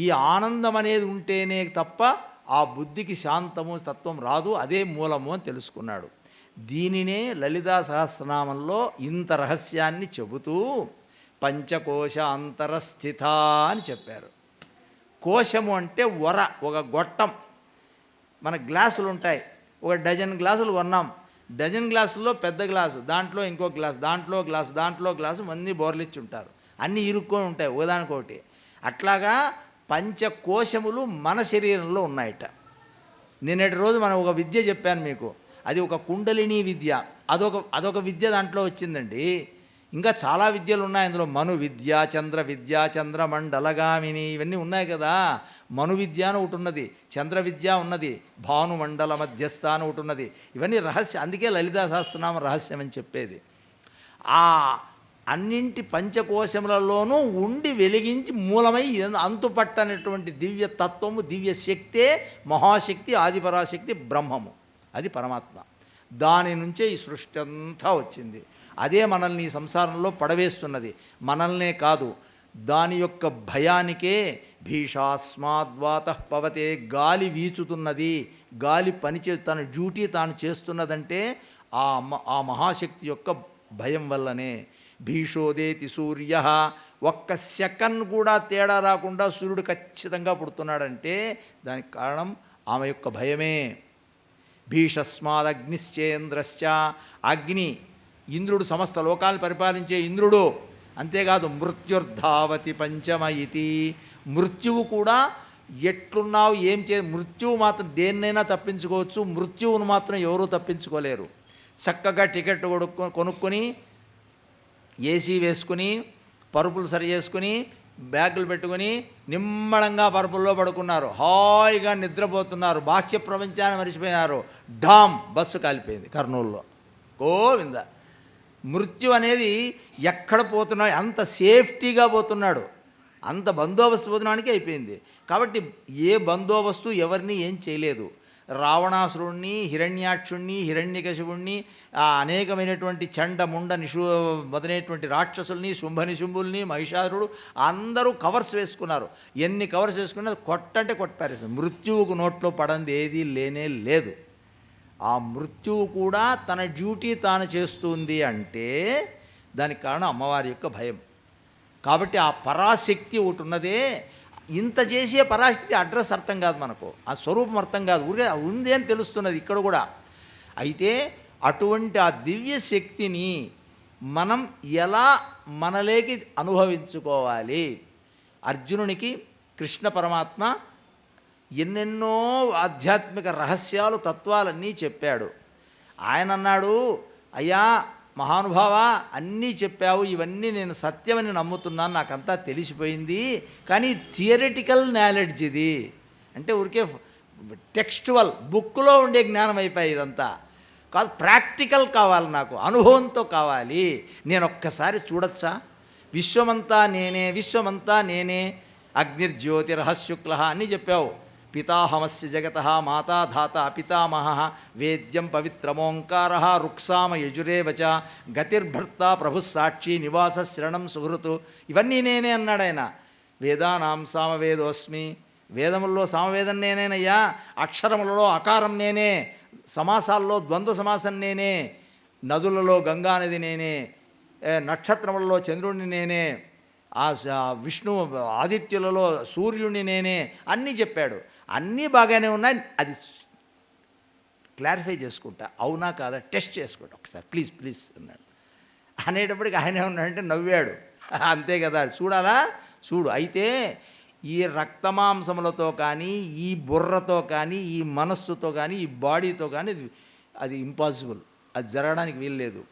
ఈ ఆనందం అనేది ఉంటేనే తప్ప ఆ బుద్ధికి శాంతము తత్వం రాదు. అదే మూలము అని తెలుసుకున్నాడు. దీనినే లలితా సహస్రనామంలో ఇంత రహస్యాన్ని చెబుతూ పంచకోశ అంతరస్థిత అని చెప్పారు. కోశము అంటే వర ఒక గొట్టం. మన గ్లాసులు ఉంటాయి. ఒక డజన్ గ్లాసులు కొన్నాం. డజన్ గ్లాసుల్లో పెద్ద గ్లాసు దాంట్లో ఇంకో గ్లాస్ దాంట్లో గ్లాసు దాంట్లో గ్లాసు మంది బోర్లిచ్చి ఉంటారు. అన్నీ ఇరుక్కొని ఉంటాయి ఒకదానికొకటి. అట్లాగా పంచకోశములు మన శరీరంలో ఉన్నాయట. నిన్నటి రోజు మనం ఒక విద్య చెప్పాను మీకు. అది ఒక కుండలిని విద్య. అదొక అదొక విద్య దాంట్లో వచ్చిందండి. ఇంకా చాలా విద్యలు ఉన్నాయి అందులో. మను విద్య చంద్ర విద్య చంద్రమండలగామిని ఇవన్నీ ఉన్నాయి కదా. మను విద్య అని ఒకటి ఉన్నది. చంద్ర విద్య ఉన్నది. భానుమండల మధ్యస్థ అని ఒకటి ఉన్నది. ఇవన్నీ రహస్యం అందుకే లలితా సహస్రనామ రహస్యం అని చెప్పేది. ఆ అన్నింటి పంచకోశములలోనూ ఉండి వెలిగించి మూలమై అంతుపట్టనటువంటి దివ్య తత్వము దివ్య శక్తే మహాశక్తి ఆదిపరాశక్తి బ్రహ్మము. అది పరమాత్మ. దాని నుంచే ఈ సృష్టి అంతా వచ్చింది. అదే మనల్ని ఈ సంసారంలో పడవేస్తున్నది. మనల్నే కాదు దాని యొక్క భయానికే భీషాస్మాద్వాత పవతే గాలి వీచుతున్నది. గాలి పనిచే తన డ్యూటీ తాను చేస్తున్నదంటే ఆ మ- ఆ మహాశక్తి యొక్క భయం వల్లనే భీషోదేతి సూర్య. ఒక్క సెకండ్ కూడా తేడా రాకుండా సూర్యుడు ఖచ్చితంగా పుడుతున్నాడంటే దానికి కారణం ఆమె యొక్క భయమే. భీషస్మాదగ్నిశ్చేంద్రశ్చ. అగ్ని ఇంద్రుడు సమస్త లోకాలను పరిపాలించే ఇంద్రుడు. అంతేకాదు మృత్యుర్ధావతి పంచమ ఇతి మృత్యువు కూడా ఎట్లున్నావు ఏం చే మృత్యువు మాత్రం దేన్నైనా తప్పించుకోవచ్చు మృత్యువును మాత్రం ఎవరూ తప్పించుకోలేరు. చక్కగా టికెట్ కొనుక్కో కొనుక్కొని ఏసీ వేసుకుని పరుపులు సరి చేసుకుని బ్యాగులు పెట్టుకుని నిమ్మడంగా పరుపుల్లో పడుకున్నారు. హాయిగా నిద్రపోతున్నారు. బాహ్య ప్రపంచాన్ని మరిచిపోయినారు. డామ్ బస్సు కాలిపోయింది కర్నూలులో. గోవింద! మృత్యు అనేది ఎక్కడ పోతున్నాడు అంత సేఫ్టీగా పోతున్నాడు. అంత బందోబస్తు పోతున్నానికి అయిపోయింది. కాబట్టి ఏ బందోబస్తు ఎవరిని ఏం చేయలేదు. రావణాసురుణ్ణి హిరణ్యాక్షుణ్ణి హిరణ్యకశివుణ్ణి ఆ అనేకమైనటువంటి చండ ముండ నిషు మొదలైనటువంటి రాక్షసుల్ని శుంభనిశుంభుల్ని మహిషాసురుడు అందరూ కవర్స్ వేసుకున్నారు. ఎన్ని కవర్స్ వేసుకున్నా కొట్టంటే కొట్టారు. మృత్యువుకు నోట్లో పడంది ఏదీ లేనే లేదు. ఆ మృత్యువు కూడా తన డ్యూటీ తాను చేస్తుంది అంటే దానికి కారణం అమ్మవారి యొక్క భయం. కాబట్టి ఆ పరాశక్తి ఒకటి ఉన్నదే ఇంత చేసే పరాశక్తి అడ్రస్ అర్థం కాదు మనకు. ఆ స్వరూపం అర్థం కాదు. ఊరికే ఉంది అని తెలుస్తున్నది ఇక్కడ కూడా. అయితే అటువంటి ఆ దివ్య శక్తిని మనం ఎలా మనలేకి అనుభవించుకోవాలి? అర్జునునికి కృష్ణ పరమాత్మ ఎన్నెన్నో ఆధ్యాత్మిక రహస్యాలు తత్వాలన్నీ చెప్పాడు. ఆయన అన్నాడు అయ్యా మహానుభావ అన్నీ చెప్పావు ఇవన్నీ నేను సత్యమని నమ్ముతున్నాను నాకంతా తెలిసిపోయింది కానీ థియరిటికల్ నాలెడ్జ్ ఇది. అంటే ఊరికే టెక్స్టువల్ బుక్లో ఉండే జ్ఞానం అయిపోయి ఇదంతా. కాదు ప్రాక్టికల్ కావాలి నాకు అనుభవంతో కావాలి. నేను ఒక్కసారి చూడొచ్చా? విశ్వమంతా నేనే విశ్వమంతా నేనే అగ్నిర్జ్యోతిరహశుక్ల అని చెప్పావు. పితాహమస్య జగత మాతా ధాత పితామహ వేద్యం పవిత్రమోంకార రుక్సామ యజురేవచ గతిర్భర్త ప్రభు సాక్షి నివాస శరణం సుహృతు. ఇవన్నీ నేనే అన్నాడు ఆయన. వేదానాం సామవేదోస్మి వేదముల్లో సామవేదం నేనేనయ్యా అక్షరములలో అకారం నేనే సమాసాల్లో ద్వంద్వ సమాసం నేనే నదులలో గంగానది నేనే నక్షత్రములలో చంద్రుడిని నేనే ఆ విష్ణు ఆదిత్యులలో సూర్యుడిని నేనే అన్నీ చెప్పాడు. అన్నీ బాగానే ఉన్నాయి. అది క్లారిఫై చేసుకుంటా. అవునా కాదా? టెస్ట్ చేసుకుంటా. ఒకసారి ప్లీజ్ ప్లీజ్ అన్నాడు. అనేటప్పటికి ఆయన ఏమన్నాడంటే నవ్వాడు. అంతే కదా. చూడాలా? చూడు. అయితే ఈ రక్తమాంసములతో కానీ ఈ బుర్రతో కానీ ఈ మనస్సుతో కానీ ఈ బాడీతో కానీ అది ఇంపాసిబుల్ అది జరగడానికి వీల్లేదు.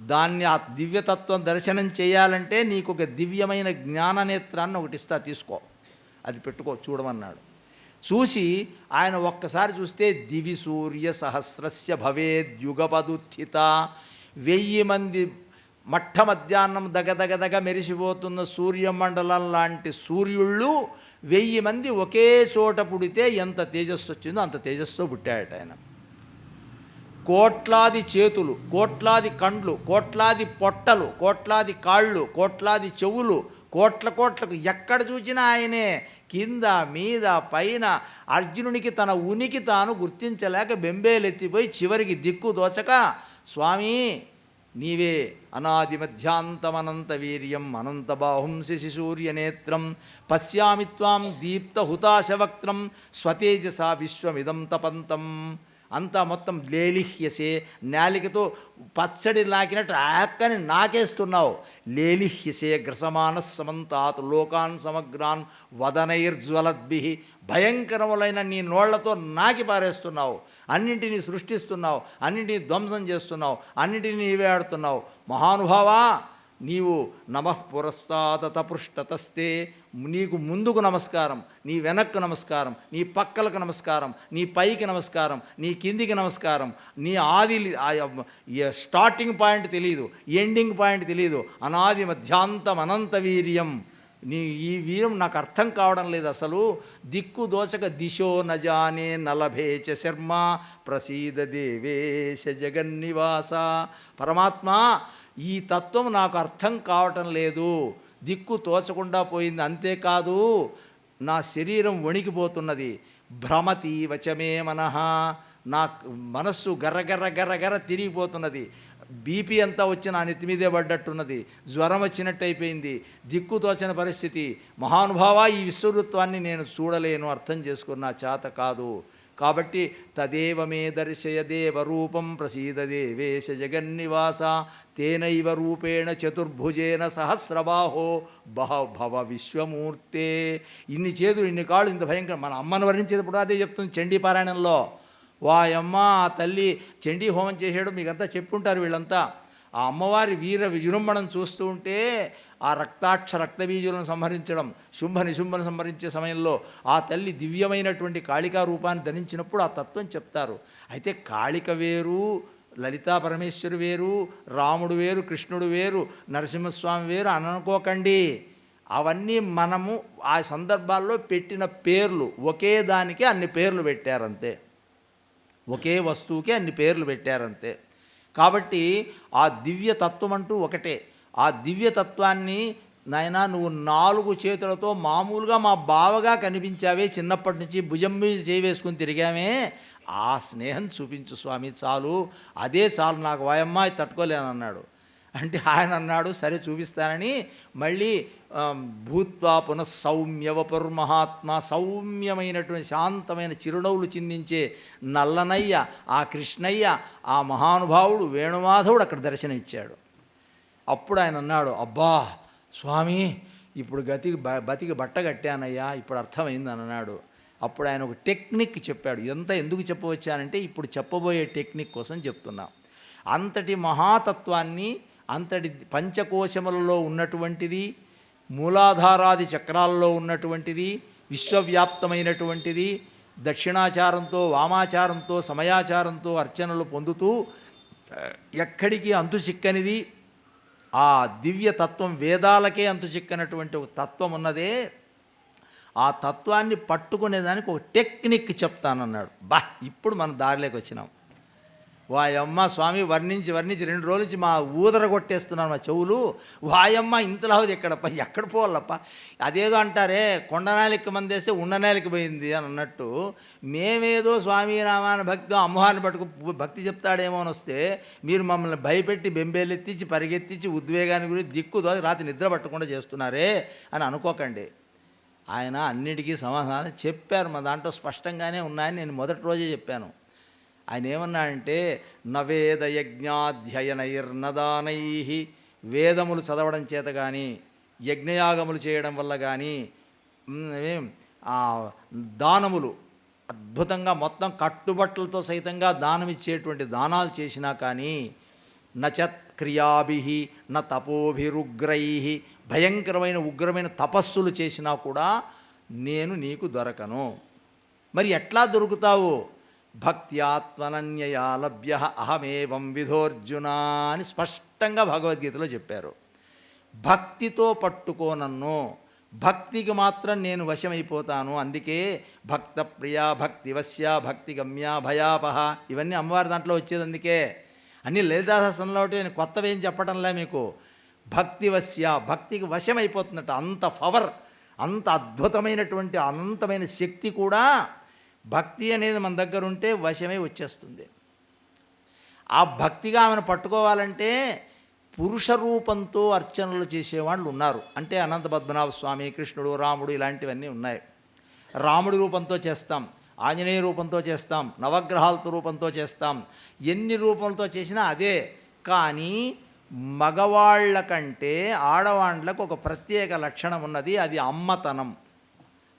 దాన్ని ఆ దివ్యతత్వం దర్శనం చేయాలంటే నీకు ఒక దివ్యమైన జ్ఞాననేత్రాన్ని ఒకటి ఇస్తా తీసుకో. అది పెట్టుకో చూడమన్నాడు. చూసి ఆయన ఒక్కసారి చూస్తే దివి సూర్య సహస్రస్య భవేద్యుగపదుత్థిత వెయ్యి మంది మట్ట మధ్యాహ్నం దగదగదగ మెరిసిపోతున్న సూర్యమండలం లాంటి సూర్యుళ్ళు వెయ్యి మంది ఒకే చోట పుడితే ఎంత తేజస్సు వచ్చిందో అంత తేజస్సు పుట్టాడట ఆయన. కోట్లాది చేతులు కోట్లాది కండ్లు కోట్లాది పొట్టలు కోట్లాది కాళ్ళు కోట్లాది చెవులు కోట్ల కోట్లకు ఎక్కడ చూసినా ఆయనే. కింద మీద పైన అర్జునునికి తన ఉనికి తాను గుర్తించలేక బెంబేలెత్తిపోయి చివరికి దిక్కు దోచక స్వామి నీవే అనాది మధ్యాంతమనంత వీర్యం అనంత బాహుం శశి సూర్యనేత్రం పశ్యామి త్వాం దీప్త హుతాశవక్త్రం స్వతేజసా విశ్వమిదం తపంతం. అంతా మొత్తం లేలిహ్యసే. నాలికతో పచ్చడి నాకినట్టు ఆక్కని నాకేస్తున్నావు. లేలిహ్యసే గ్రసమాన సమంతాత్ లోకాన్ సమగ్రాన్ వదనైర్జ్వలద్భి. భయంకరములైన నీ నోళ్ళతో నాకి పారేస్తున్నావు. అన్నింటినీ సృష్టిస్తున్నావు. అన్నింటినీ ధ్వంసం చేస్తున్నావు. అన్నింటినీ నీవే ఆడుతున్నావు మహానుభావా నీవు నమఃపురస్తాదత పృష్టతస్తే నీకు ముందుకు నమస్కారం నీ వెనక్కు నమస్కారం నీ పక్కలకు నమస్కారం నీ పైకి నమస్కారం నీ కిందికి నమస్కారం నీ ఆది స్టార్టింగ్ పాయింట్ తెలియదు ఎండింగ్ పాయింట్ తెలియదు అనాది మధ్యాంతం అనంత వీర్యం. నీ ఈ వీరం నాకు అర్థం కావడం లేదు అసలు. దిక్కు దోచక దిశో నజానే నలభేచ శర్మ ప్రసీద దేవేశ జగన్నివాస. పరమాత్మ ఈ తత్వం నాకు అర్థం కావటం లేదు. దిక్కు తోచకుండా పోయింది. అంతేకాదు నా శరీరం వణికిపోతున్నది. భ్రమతి వచమే మనహ నా మనస్సు గర్ర గర్ర గర్ర తిరిగిపోతున్నది. బీపీ అంతా వచ్చి నా నెత్తి మీదే పడ్డట్టున్నది. జ్వరం వచ్చినట్టు అయిపోయింది. దిక్కు తోచని పరిస్థితి. మహానుభావ ఈ విశ్వృత్వాన్ని నేను చూడలేను. అర్థం చేసుకున్న చేత కాదు. కాబట్టి తదేవమే దర్శయ దేవరూపం ప్రసీద దేవేశ జగన్నివాస. తేనైవ రూపేణ చతుర్భుజేన సహస్రబాహో బహభవ విశ్వమూర్తే. ఇన్ని చేతులు ఇన్ని కాళ్ళు ఇంత భయంకరం మన అమ్మను వర్ణించేటప్పుడు అదే చెప్తుంది చండీ పారాయణంలో. వాయమ్మ ఆ తల్లి చండీ హోమం చేసేయడం మీకంతా చెప్పుంటారు వీళ్ళంతా. ఆ అమ్మవారి వీర విజృంభణం చూస్తూ ఉంటే ఆ రక్తాక్ష రక్తబీజులను సంహరించడం శుంభ నిశుంభను సంహరించే సమయంలో ఆ తల్లి దివ్యమైనటువంటి కాళికా రూపాన్ని ధరించినప్పుడు ఆ తత్వం చెప్తారు. అయితే కాళిక వేరు లలితా పరమేశ్వరు వేరు రాముడు వేరు కృష్ణుడు వేరు నరసింహస్వామి వేరు అని అనుకోకండి. అవన్నీ మనము ఆ సందర్భాల్లో పెట్టిన పేర్లు ఒకే దానికి అన్ని పేర్లు పెట్టారంతే. ఒకే వస్తువుకి అన్ని పేర్లు పెట్టారంతే. కాబట్టి ఆ దివ్యతత్వం అంటూ ఒకటే. ఆ దివ్యతత్వాన్ని నాయనా నువ్వు నాలుగు చేతులతో మామూలుగా మా బావగా కనిపించావే చిన్నప్పటి నుంచి భుజం మీద చేయి వేసుకుని తిరిగామే. ఆ స్నేహం చూపించు స్వామి చాలు. అదే చాలు నాకు వాయమ్మాయి ఇది తట్టుకోలేనన్నాడు అంటే ఆయన అన్నాడు సరే చూపిస్తానని మళ్ళీ భూత్వా పునః సౌమ్యవపుర్మహాత్మ సౌమ్యమైనటువంటి శాంతమైన చిరునవ్వులు చిందించే నల్లనయ్య ఆ కృష్ణయ్య ఆ మహానుభావుడు వేణుమాధవుడు అక్కడ దర్శనమిచ్చాడు. అప్పుడు ఆయన అన్నాడు అబ్బా స్వామి ఇప్పుడు గతికి బ- బతికి బట్ట కట్టానయ్యా ఇప్పుడు అర్థమైంది అన్నాడు. అప్పుడు ఆయన ఒక టెక్నిక్ చెప్పాడు. ఇదంతా ఎందుకు చెప్పవచ్చానంటే ఇప్పుడు చెప్పబోయే టెక్నిక్ కోసం చెప్తున్నా. అంతటి మహాతత్వాన్ని అంతటి పంచకోశములలో ఉన్నటువంటిది మూలాధారాది చక్రాల్లో ఉన్నటువంటిది విశ్వవ్యాప్తమైనటువంటిది దక్షిణాచారంతో వామాచారంతో సమయాచారంతో అర్చనలు పొందుతూ ఎక్కడికి అంతు చిక్కనిది? ఆ దివ్యతత్వం వేదాలకే అంతు చిక్కనటువంటి ఒక తత్వం ఉన్నదే ఆ తత్వాన్ని పట్టుకునేదానికి ఒక టెక్నిక్ చెప్తానన్నాడు. బా ఇప్పుడు మనం దారిలోకి వచ్చినాం. వాయమ్మ స్వామి వర్ణించి వర్ణించి రెండు రోజుల నుంచి మా ఊదర కొట్టేస్తున్నాను మా చెవులు. వాయమ్మ ఇంతలా ఎక్కడప్ప ఎక్కడ పోవాలప్ప? అదేదో అంటారే కొండనాలికి మందేస్తే ఉండనాలికి పోయింది అని అన్నట్టు మేమేదో స్వామి రామాన భక్తి అమ్మవారిని పట్టుకు భక్తి చెప్తాడేమో అని వస్తే మీరు మమ్మల్ని భయపెట్టి బెంబేలెత్తించి పరిగెత్తించి ఉద్వేగాన్ని గురించి దిక్కు రాత్రి నిద్ర పట్టకుండా చేస్తున్నారే అని అనుకోకండి. ఆయన అన్నిటికీ సమాధానం చెప్పారు. మా దాంట్లో స్పష్టంగానే ఉన్నాయని నేను మొదటి రోజే చెప్పాను. ఆయన ఏమన్నాడంటే నవేద యజ్ఞాధ్యయనైర్నదానై వేదములు చదవడం చేత కానీ యజ్ఞయాగములు చేయడం వల్ల కానీ దానములు అద్భుతంగా మొత్తం కట్టుబట్టలతో సైతంగా దానం ఇచ్చేటువంటి దానాలు చేసినా కానీ నచత్ క్రియాభి న తపోభిరుగ్రై భయంకరమైన ఉగ్రమైన తపస్సులు చేసినా కూడా నేను నీకు దొరకను. మరి ఎట్లా దొరుకుతావు? భక్త్యాత్మనన్యయా లభ్య అహమేవం విధోర్జున అని స్పష్టంగా భగవద్గీతలో చెప్పారు. భక్తితో పట్టుకో నన్ను. భక్తికి మాత్రం నేను వశమైపోతాను. అందుకే భక్త ప్రియా భక్తి వశ్య భక్తి గమ్య భయాపహ ఇవన్నీ అమ్మవారి దాంట్లో వచ్చేది అందుకే. అన్నీ లలితాశాసనంలో నేను కొత్తవి ఏం చెప్పడంలే మీకు. భక్తి వశ్య భక్తికి వశమైపోతుందట అంత పవర్ అంత అద్భుతమైనటువంటి అనంతమైన శక్తి కూడా భక్తి అనేది మన దగ్గర ఉంటే వశమై వచ్చేస్తుంది. ఆ భక్తిగా ఆమెను పట్టుకోవాలంటే పురుష రూపంతో అర్చనలు చేసేవాళ్ళు ఉన్నారు. అంటే అనంత పద్మనాభ స్వామి కృష్ణుడు రాముడు ఇలాంటివన్నీ ఉన్నాయి. రాముడి రూపంతో చేస్తాం ఆంజనేయ రూపంతో చేస్తాం నవగ్రహాలతో రూపంతో చేస్తాం ఎన్ని రూపంతో చేసినా అదే. కానీ మగవాళ్ళ కంటే ఆడవాళ్ళకు ఒక ప్రత్యేక లక్షణం ఉన్నది అది అమ్మతనం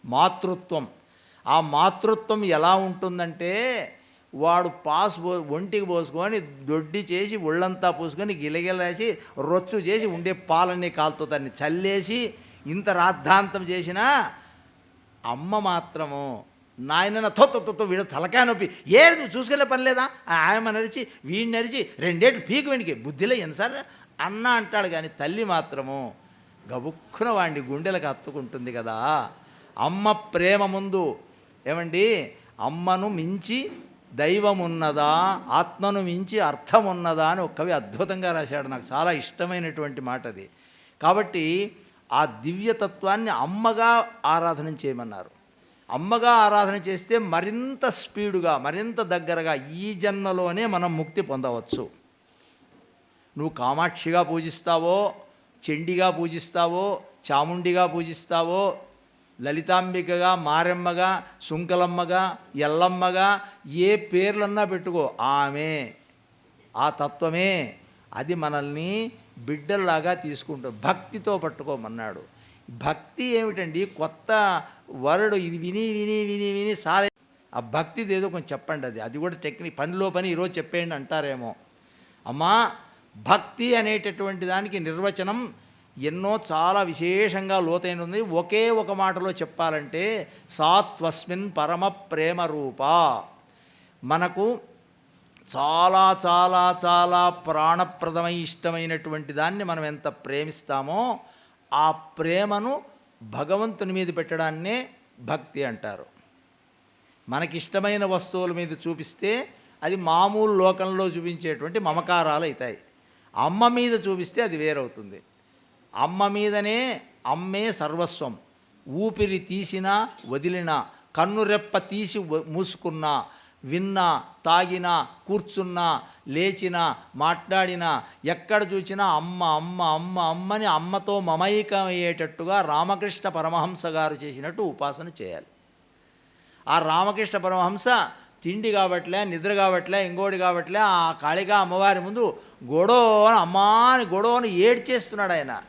మాతృత్వం. ఆ మాతృత్వం ఎలా ఉంటుందంటే వాడు పాస్ పో ఒంటికి పోసుకొని దొడ్డి చేసి ఒళ్ళంతా పోసుకొని గిలగిలేసి రొచ్చు చేసి ఉండే పాలన్నీ కాలుతో దాన్ని చల్లేసి ఇంత రాద్ధాంతం చేసినా అమ్మ మాత్రము నాయన తొత్త వీడు తలకాయ నొప్పి. ఏది నువ్వు చూసుకెళ్ళే పని లేదా? ఆ ఆయమ్మ నరిచి వీడిని నరిచి రెండేళ్ళు పీకు వెనికి. బుద్ధిలో ఎన్నిసార్లు అన్న అంటాడు కానీ తల్లి మాత్రము గబుక్కున వాడిని గుండెలకు అత్తుకుంటుంది కదా. అమ్మ ప్రేమ ముందు. ఏమండి? అమ్మను మించి దైవం ఉన్నదా ఆత్మను మించి అర్థం ఉన్నదా అని ఒక కవి అద్భుతంగా రాశాడు. నాకు చాలా ఇష్టమైనటువంటి మాట అది. కాబట్టి ఆ దివ్యతత్వాన్ని అమ్మగా ఆరాధన చేయమన్నారు. అమ్మగా ఆరాధన చేస్తే మరింత స్పీడుగా మరింత దగ్గరగా ఈ జన్మలోనే మనం ముక్తి పొందవచ్చు. నువ్వు కామాక్షిగా పూజిస్తావో చెండిగా పూజిస్తావో చాముండిగా పూజిస్తావో లలితాంబికగా మారెమ్మగా సుంకలమ్మగా ఎల్లమ్మగా ఏ పేర్లన్నా పెట్టుకో ఆమె ఆ తత్వమే. అది మనల్ని బిడ్డల్లాగా తీసుకుంటూ భక్తితో పట్టుకోమన్నాడు. భక్తి ఏమిటండి? కొత్త వరుడు ఇది విని విని విని విని సారే. ఆ భక్తిది ఏదో కొంచెం చెప్పండి అది. అది కూడా టెక్నిక్. పనిలో పని ఈరోజు చెప్పేయండి అంటారేమో. అమ్మా భక్తి అనేటటువంటి దానికి నిర్వచనం ఎన్నో చాలా విశేషంగా లోతైన ఉంది. ఒకే ఒక మాటలో చెప్పాలంటే సాత్వస్మిన్ పరమ ప్రేమ రూప. మనకు చాలా చాలా చాలా ప్రాణప్రదమై ఇష్టమైనటువంటి దాన్ని మనం ఎంత ప్రేమిస్తామో ఆ ప్రేమను భగవంతుని మీద పెట్టడాన్నే భక్తి అంటారు. మనకిష్టమైన వస్తువుల మీద చూపిస్తే అది మామూలు లోకంలో చూపించేటువంటి మమకారాలు అవుతాయి. అమ్మ మీద చూపిస్తే అది వేరవుతుంది. అమ్మ మీదనే అమ్మే సర్వస్వం. ఊపిరి తీసినా వదిలినా కన్నురెప్ప తీసి మూసుకున్నా విన్నా తాగినా కూర్చున్నా లేచినా మాట్లాడినా ఎక్కడ చూసినా అమ్మ అమ్మ అమ్మ అమ్మని అమ్మతో మమైకమయ్యేటట్టుగా రామకృష్ణ పరమహంస గారు చేసినట్టు ఉపాసన చేయాలి. ఆ రామకృష్ణ పరమహంస తిండి కాబట్లే నిద్ర కాబట్లే ఇంకోటి కాబట్లే ఆ కాళిగా అమ్మవారి ముందు గొడవని అమ్మా అని గొడవని ఏడ్చేస్తున్నాడు ఆయన.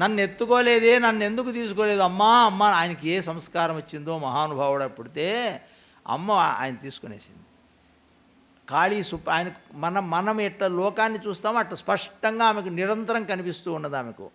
నన్ను ఎత్తుకోలేదే నన్ను ఎందుకు తీసుకోలేదు అమ్మా అమ్మ ఆయనకి ఏ సంస్కారం వచ్చిందో మహానుభావుడు పుడితే అమ్మ ఆయన తీసుకునేసింది. కాళీ సుప్ ఆయన మనం మనం ఎట్లా లోకాన్ని చూస్తామో అట్లా స్పష్టంగా ఆమెకు నిరంతరం కనిపిస్తూ ఉన్నది ఆమెకు.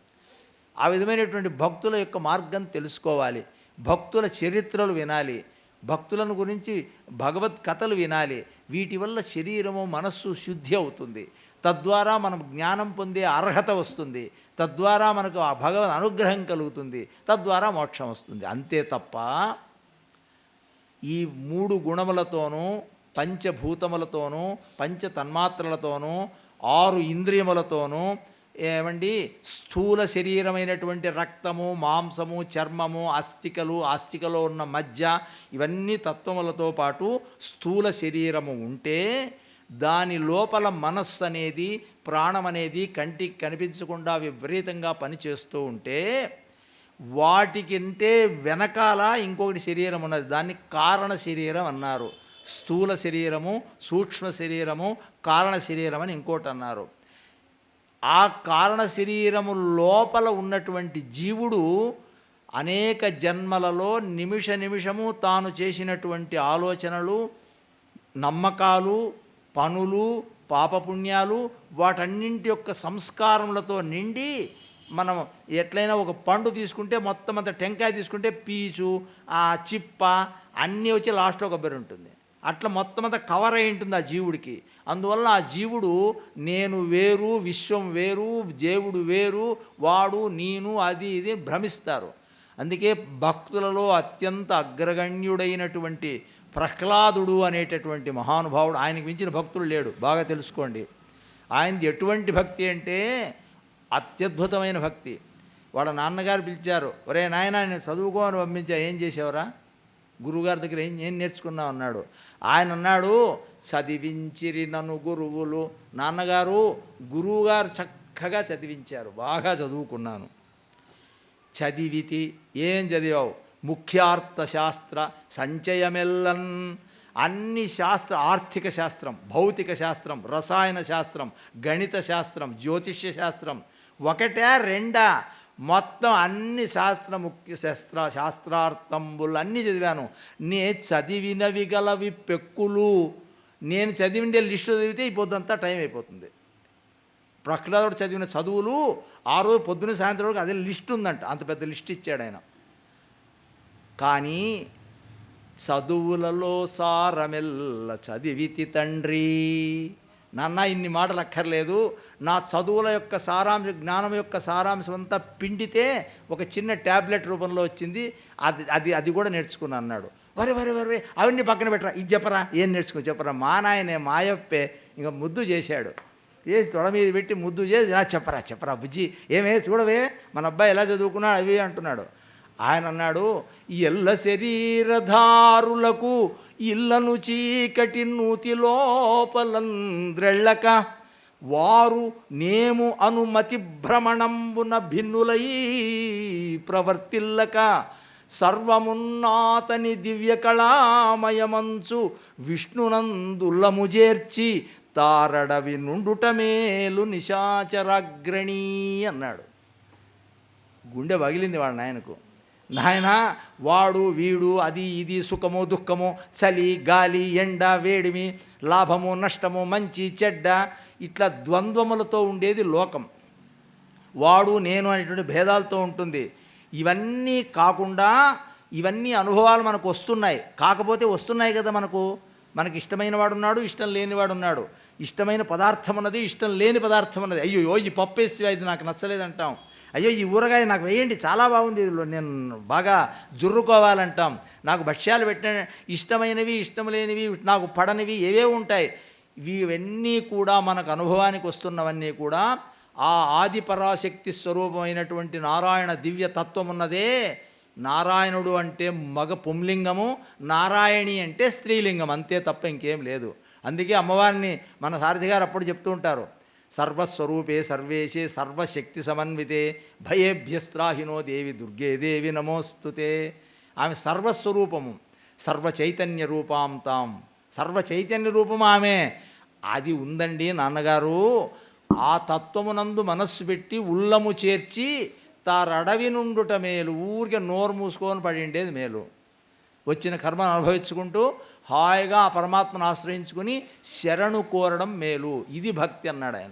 ఆ విధమైనటువంటి భక్తుల యొక్క మార్గం తెలుసుకోవాలి. భక్తుల చరిత్రలు వినాలి. భక్తులను గురించి భగవత్ కథలు వినాలి. వీటి వల్ల శరీరము మనస్సు శుద్ధి అవుతుంది. తద్వారా మనం జ్ఞానం పొందే అర్హత వస్తుంది. తద్వారా మనకు ఆ భగవద్ అనుగ్రహం కలుగుతుంది. తద్వారా మోక్షం వస్తుంది. అంతే తప్ప ఈ మూడు గుణములతోనూ పంచభూతములతోనూ పంచ తన్మాత్రలతోనూ ఆరు ఇంద్రియములతోనూ ఏమండి స్థూల శరీరమైనటువంటి రక్తము మాంసము చర్మము అస్థికలు అస్థికలో ఉన్న మధ్య ఇవన్నీ తత్వములతో పాటు స్థూల శరీరము ఉంటే దాని లోపల మనస్సు అనేది ప్రాణం అనేది కంటికి కనిపించకుండా విపరీతంగా పనిచేస్తూ ఉంటే వాటికంటే వెనకాల ఇంకొకటి శరీరం ఉన్నది. దాన్ని కారణ శరీరం అన్నారు. స్థూల శరీరము సూక్ష్మ శరీరము కారణ శరీరం అని ఇంకోటి అన్నారు. ఆ కారణ శరీరము లోపల ఉన్నటువంటి జీవుడు అనేక జన్మలలో నిమిష నిమిషము తాను చేసినటువంటి ఆలోచనలు నమ్మకాలు పనులు పాపపుణ్యాలు వాటన్నింటి యొక్క సంస్కారములతో నిండి మనం ఎట్లయినా ఒక పండు తీసుకుంటే మొత్తం అంత టెంకాయ తీసుకుంటే పీచు ఆ చిప్ప అన్నీ వచ్చి లాస్ట్లో కొబ్బరి ఉంటుంది. అట్లా మొత్తం అంతా కవర్ అయి ఉంటుంది ఆ జీవుడికి. అందువల్ల ఆ జీవుడు నేను వేరు విశ్వం వేరు దేవుడు వేరు వాడు నేను అది ఇది భ్రమిస్తారు. అందుకే భక్తులలో అత్యంత అగ్రగణ్యుడైనటువంటి ప్రహ్లాదుడు అనేటటువంటి మహానుభావుడు ఆయనకు మించిన భక్తులు లేడు. బాగా తెలుసుకోండి. ఆయనది ఎటువంటి భక్తి అంటే అత్యద్భుతమైన భక్తి. వాళ్ళ నాన్నగారు పిలిచారు ఒరే నాయన నేను చదువుకో అని పంపించా ఏం చేసావురా? గురువుగారి దగ్గర ఏం ఏం నేర్చుకున్నావు? అన్నాడు. ఆయన అన్నాడు చదివించిరి నన్ను గురువులు. నాన్నగారు గురువుగారు చక్కగా చదివించారు బాగా చదువుకున్నాను. చదివితి ఏం చదివావు? ముఖ్యార్థ శాస్త్ర సంచయమెల్లన్. అన్ని శాస్త్ర ఆర్థిక శాస్త్రం భౌతిక శాస్త్రం రసాయన శాస్త్రం గణిత శాస్త్రం జ్యోతిష్య శాస్త్రం ఒకటే రెండా. మొత్తం అన్ని శాస్త్ర ముఖ్య శాస్త్ర శాస్త్రార్థంబులు అన్నీ చదివాను. నే చదివినవి గలవి పెక్కులు. నేను చదివిండే లిస్టు చదివితే ఈ టైం అయిపోతుంది. ప్రఖ్లాదుడు చదివిన చదువులు ఆ రోజు పొద్దున్న సాయంత్రం వరకు అదే లిస్ట్ ఉందంట. అంత పెద్ద లిస్ట్ ఇచ్చాడు ఆయన. కానీ చదువులలో సారమెల్ల చదివితి తండ్రి. నాన్న ఇన్ని మాటలు అక్కర్లేదు నా చదువుల యొక్క సారాంశ జ్ఞానం యొక్క సారాంశం అంతా పిండితే ఒక చిన్న ట్యాబ్లెట్ రూపంలో వచ్చింది. అది అది అది కూడా నేర్చుకున్నా అన్నాడు. వరే వరే వరే అవన్నీ పక్కన పెట్టరా. ఇది చెప్పరా? ఏం నేర్చుకో? చెప్పరా. మా నాయనే మాయప్పే ఇంకా ముద్దు చేశాడు. చేసి తొడ మీద పెట్టి ముద్దు చేసి "నా చెప్పరా చెప్పరా బుజ్జి. ఏమే చూడవే. మన అబ్బాయి ఎలా చదువుకున్నాడు? అవి అంటున్నాడు. ఆయన అన్నాడు ఎల్ల శరీరధారులకు ఇళ్ళను చీకటి నూతి లోపలంద్రెళ్ళక వారు నేము అనుమతి భ్రమణంబున భిన్నులై ప్రవర్తిల్లక సర్వమున్నాతని దివ్య కళామయమంచు విష్ణునందుల్లము చేర్చి తారడవి నుండుటమేలు నిశాచరాగ్రణీ అన్నాడు. గుండె పగిలింది వాడు నాయనకు. నాయన వాడు వీడు అది ఇది సుఖము దుఃఖము చలి గాలి ఎండ వేడిమి లాభము నష్టము మంచి చెడ్డ ఇట్లా ద్వంద్వములతో ఉండేది లోకం. వాడు నేను అనేటువంటి భేదాలతో ఉంటుంది. ఇవన్నీ కాకుండా ఇవన్నీ అనుభవాలు మనకు వస్తున్నాయి. కాకపోతే వస్తున్నాయి కదా మనకు. మనకి ఇష్టమైన వాడున్నాడు ఇష్టం లేనివాడు ఉన్నాడు ఇష్టమైన పదార్థం ఉన్నది ఇష్టం లేని పదార్థం ఉన్నది అయ్యో ఈ పప్పు వేస్తే ఇది నాకు నచ్చలేదంటాం. అయ్యో ఈ ఊరగాయ నాకు వేయండి చాలా బాగుంది నేను బాగా జుర్రుకోవాలంటాం. నాకు భక్ష్యాలు పెట్టిన ఇష్టమైనవి ఇష్టం లేనివి నాకు పడనివి ఏవే ఉంటాయి. ఇవన్నీ కూడా మనకు అనుభవానికి వస్తున్నవన్నీ కూడా ఆ ఆది పరాశక్తి స్వరూపమైనటువంటి నారాయణ దివ్య తత్వం ఉన్నదే. నారాయణుడు అంటే మగ పుంలింగము నారాయణి అంటే స్త్రీలింగం అంతే తప్ప ఇంకేం లేదు. అందుకే అమ్మవారిని మన సారథి గారు అప్పుడు చెప్తూ ఉంటారు. సర్వస్వరూపే సర్వేశే సర్వశక్తి సమన్వితే భయేభ్యస్త్రాహినో దేవి దుర్గే దేవి నమోస్తుతే. ఆమె సర్వస్వరూపము సర్వచైతన్య రూపాం తాం. సర్వచైతన్య రూపం ఆమె. అది ఉందండి నాన్నగారు. ఆ తత్వమునందు మనస్సు పెట్టి ఉల్లము చేర్చి తారడవి నుండుట మేలు. ఊరికే నోరు మూసుకొని పడిండేది మేలు. వచ్చిన కర్మను అనుభవించుకుంటూ హాయిగా ఆ పరమాత్మను ఆశ్రయించుకుని శరణు కోరడం మేలు. ఇది భక్తి అన్నాడు ఆయన.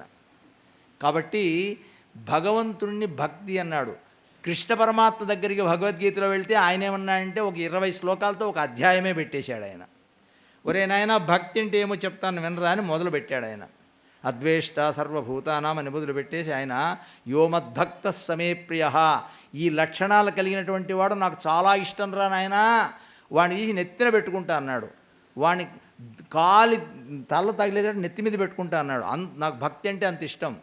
కాబట్టి భగవంతుణ్ణి భక్తి అన్నాడు. కృష్ణ పరమాత్మ దగ్గరికి భగవద్గీతలో వెళ్తే ఆయన ఏమన్నాడంటే ఒక ఇరవై శ్లోకాలతో ఒక అధ్యాయమే పెట్టేశాడు ఆయన. ఒరే నాయన భక్తి అంటే ఏమో చెప్తాను వినరా అని మొదలు పెట్టాడు ఆయన. అద్వేష్ట సర్వభూతానాం అని మొదలు పెట్టేసి ఆయన యోమద్భక్త సమే ప్రియ. ఈ లక్షణాలు కలిగినటువంటి వాడు నాకు చాలా ఇష్టం రా నాయనా. వాడిని తీసి నెత్తిన పెట్టుకుంటా అన్నాడు. వాడిని కాలి తల తగిలేదంటే నెత్తి మీద పెట్టుకుంటా అన్నాడు. అన్ నాకు భక్తి అంటే అంత ఇష్టం.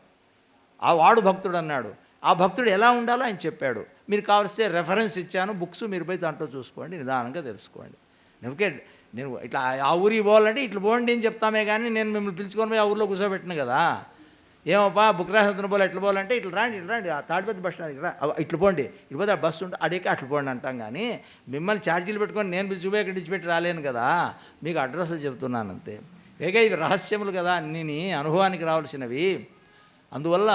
ఆ వాడు భక్తుడు అన్నాడు. ఆ భక్తుడు ఎలా ఉండాలో ఆయన చెప్పాడు. మీరు కావలిస్తే రెఫరెన్స్ ఇచ్చాను బుక్స్ మీరు పోయి దాంట్లో చూసుకోండి నిదానంగా తెలుసుకోండి. ఎందుకే నేను ఇట్లా ఆ ఊరికి పోవాలంటే ఇట్లా పోండి అని చెప్తామే కానీ నేను మిమ్మల్ని పిలుచుకొని పోయి ఆ ఊరిలో కూర్చోబెట్టిన కదా. ఏమప్పా బుక్ పోలే ఎట్లా పోవాలంటే ఇట్లా రాండి ఇట్లా రాండి. ఆ తాడిపత్రి బస్ స్టాండ్ రా. ఇట్లా పోండి. ఇట్లా పోతే ఆ బస్సు ఉంటే అడిగి అట్లా పోండి అంటాం కానీ మిమ్మల్ని ఛార్జీలు పెట్టుకొని నేను పిలిచిపోయి ఇక్కడ ఇచ్చిపెట్టి రాలేను కదా మీకు అడ్రస్ చెప్తున్నాను అంతే. పైగా ఇవి రహస్యములు కదా అన్నీ అనుభవానికి రావాల్సినవి. అందువల్ల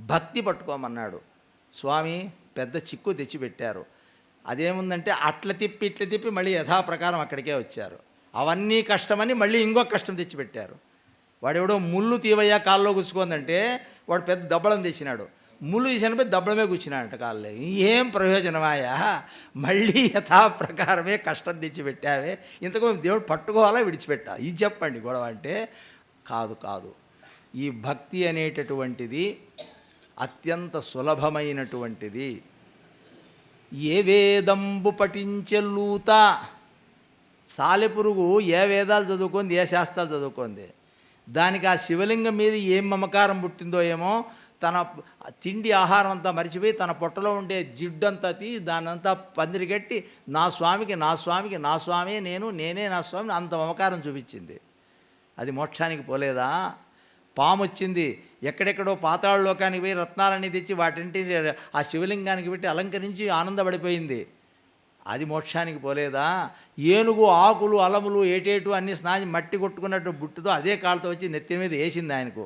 భక్తి పట్టుకోమన్నాడు. స్వామి పెద్ద చిక్కు తెచ్చిపెట్టారు. అదేముందంటే అట్ల తిప్పి ఇట్ల తిప్పి మళ్ళీ యథాప్రకారం అక్కడికే వచ్చారు. అవన్నీ కష్టమని మళ్ళీ ఇంకొక కష్టం తెచ్చిపెట్టారు. వాడెవడో ముళ్ళు తీవయ్యా కాల్లో గుచ్చుకుందంటే వాడు పెద్ద దబ్బలం తెచ్చినాడు ముళ్ళు తీసినపై దబ్బలమే కూర్చున్నాడంట కాళ్ళే ఏం ప్రయోజనమాయా? మళ్ళీ యథాప్రకారమే కష్టం తెచ్చిపెట్టావే. ఇంతకు దేవుడు పట్టుకోవాలా విడిచిపెట్టా? ఇది చెప్పండి గొడవ అంటే కాదు కాదు. ఈ భక్తి అనేటటువంటిది అత్యంత సులభమైనటువంటిది. ఏ వేదంబు పఠించెల్లూత సాలెపురుగు ఏ వేదాలు చదువుకుంది ఏ శాస్త్రాలు చదువుకుంది? దానికి ఆ శివలింగం మీద ఏం మమకారం పుట్టిందో ఏమో తన తిండి ఆహారం అంతా మర్చిపోయి తన పొట్టలో ఉండే జిడ్డంతా తీ దానంతా పందిరి కట్టి నా స్వామికి నా స్వామికి నా స్వామి నేను నేనే నా స్వామిని అంత మమకారం చూపించింది. అది మోక్షానికి పోలేదా? పాము వచ్చింది ఎక్కడెక్కడో పాతాళ లోకానికి పోయి రత్నాలన్నీ తెచ్చి వాటింటి ఆ శివలింగానికి పెట్టి అలంకరించి ఆనందపడిపోయింది. అది మోక్షానికి పోలేదా? ఏనుగు ఆకులు అలములు ఏటేటు అన్ని స్నానం మట్టి కొట్టుకున్నట్టు బుట్టుతో అదే కాళ్ళతో వచ్చి నెత్తి మీద వేసింది ఆయనకు.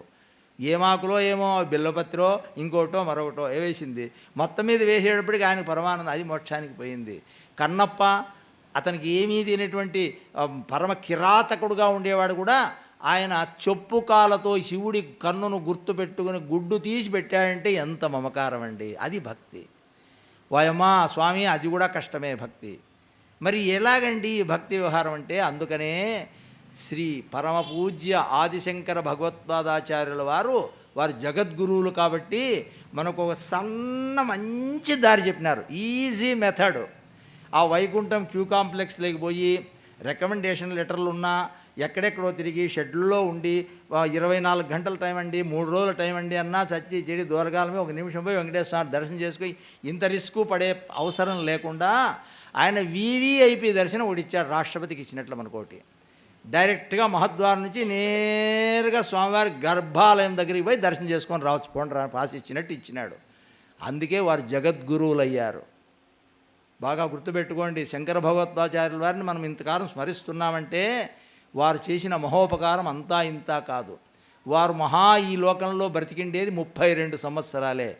ఏమాకులో ఏమో బిల్లపత్రో ఇంకోటో మరొకటో వేసింది. మొత్తం మీద వేసేటప్పటికి ఆయన పరమానందం అది మోక్షానికి పోయింది. కన్నప్ప అతనికి ఏమీ తినేటువంటి పరమ కిరాతకుడుగా ఉండేవాడు కూడా ఆయన చెప్పు కాలతో శివుడి కన్నును గుర్తు పెట్టుకుని గుడ్డు తీసి పెట్టాడంటే ఎంత మమకారం అండి అది భక్తి. వాయమ్మా స్వామి అది కూడా కష్టమే భక్తి. మరి ఎలాగండి ఈ భక్తి వ్యవహారం అంటే? అందుకనే శ్రీ పరమ పూజ్య ఆదిశంకర భగవత్పాదాచార్యుల వారు వారు జగద్గురువులు కాబట్టి మనకు ఒక సన్న మంచి దారి చెప్పినారు. Easy method. ఆ వైకుంఠం క్యూ కాంప్లెక్స్లోకి పోయి రికమెండేషన్ లెటర్లు ఉన్నా ఎక్కడెక్కడో తిరిగి షెడ్యూల్లో ఉండి ఇరవై నాలుగు గంటల టైం అండి మూడు రోజుల టైం అండి అన్నా చచ్చి చెడి దూరగాలమే ఒక నిమిషం పోయి వెంకటేశ్వర స్వామి దర్శనం చేసుకుని ఇంత రిస్క్ పడే అవసరం లేకుండా ఆయన వీవీఐపీ దర్శనం ఒకటి రాష్ట్రపతికి ఇచ్చినట్లు మనకోటి. డైరెక్ట్గా మహద్వారం నుంచి నేరుగా స్వామివారి గర్భాలయం దగ్గరికి పోయి దర్శనం చేసుకొని రావచ్చు. పోండి రా పాస్ ఇచ్చినట్టు ఇచ్చినాడు. అందుకే వారు జగద్గురువులు అయ్యారు బాగా గుర్తుపెట్టుకోండి శంకర భగవత్పాచార్యుల వారిని మనం ఇంతకాలం స్మరిస్తున్నామంటే వారు చేసిన మహోపకారం అంతా ఇంత కాదు. వారు మహా ఈ లోకంలో బ్రతికిండేది ముప్పై రెండు సంవత్సరాలే.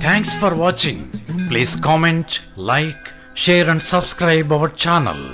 Thanks for watching please comment like share and subscribe our channel